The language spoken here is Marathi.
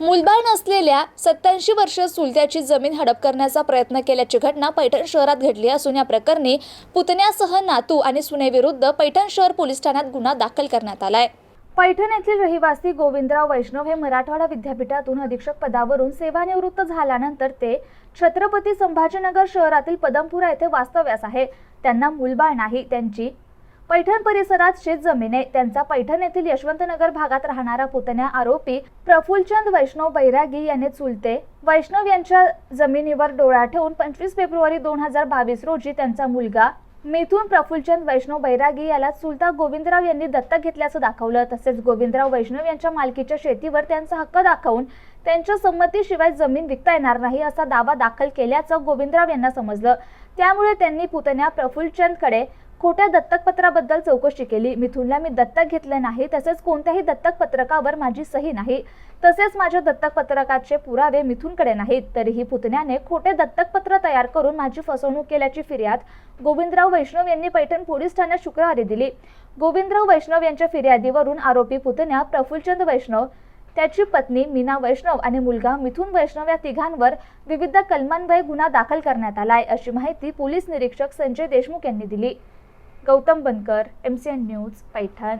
मूलबाळ नसलेल्या सत्याऐंशी वर्ष चुलत्याची जमीन हडप करण्याचा प्रयत्न केल्याची घटना पैठण शहरात घडली असून या प्रकरणी पुतण्यासह नातू आणि सुनेविरुद्ध पैठण शहर पोलीस ठाण्यात गुन्हा दाखल करण्यात आलाय. पैठण येथील रहिवासी गोविंदराव वैष्णव हे मराठवाडा विद्यापीठातून अधीक्षक पदावरून सेवानिवृत्त झाल्यानंतर ते छत्रपती संभाजीनगर शहरातील पदमपुरा येथे वास्तव्यास आहे. त्यांना मूलबाळ नाही त्यांची पैठण परिसरात शेतजमीन आहे त्यांचा पैठण येथील यशवंतनगर भागात राहणारा पुतण्या आरोपी प्रफुलचंद वैष्णव बैरागी याने चुलते. वैष्णव यांच्या जमिनीवर डोळा ठेवून पंचवीस फेब्रुवारी दोन हजार बावीस रोजी त्यांचा मुलगा मिथून प्रफुलचंद वैष्णव बैरागी याला चुलता गोविंदराव यांनी दत्तक घेतल्याचं दाखवलं. तसेच गोविंदराव वैष्णव यांच्या मालकीच्या शेतीवर त्यांचा हक्क दाखवून त्यांच्या संमतीशिवाय जमीन विकता येणार नाही असा दावा दाखल केल्याचं गोविंदराव यांना समजलं. त्यामुळे त्यांनी पुतण्या प्रफुलचंदकडे खोट्या दत्तकपत्राबद्दल चौकशी केली. मिथुनला मी दत्तक घेतले नाही तसेच कोणत्याही दत्तक पत्रकावर माझी सही नाही. तसेच माझ्या दत्तकपत्रकाचे पुरावे मिथुनकडे नाहीत. तरीही पुतण्याने खोटे दत्तकपत्र तयार करून माझी फसवणूक केल्याची फिर्याद गोविंदराव वैष्णव यांनी पैठण पोलीस ठाण्यात शुक्रवारी दिली. गोविंदराव वैष्णव यांच्या फिर्यादीवरून आरोपी पुतण्या प्रफुल्लचंद वैष्णव त्याची पत्नी मीना वैष्णव आणि मुलगा मिथुन वैष्णव या तिघांवर विविध कलमान्वये गुन्हा दाखल करण्यात आलाय अशी माहिती पोलीस निरीक्षक संजय देशमुख यांनी दिली. Gautam Bankar M C N news Paithan.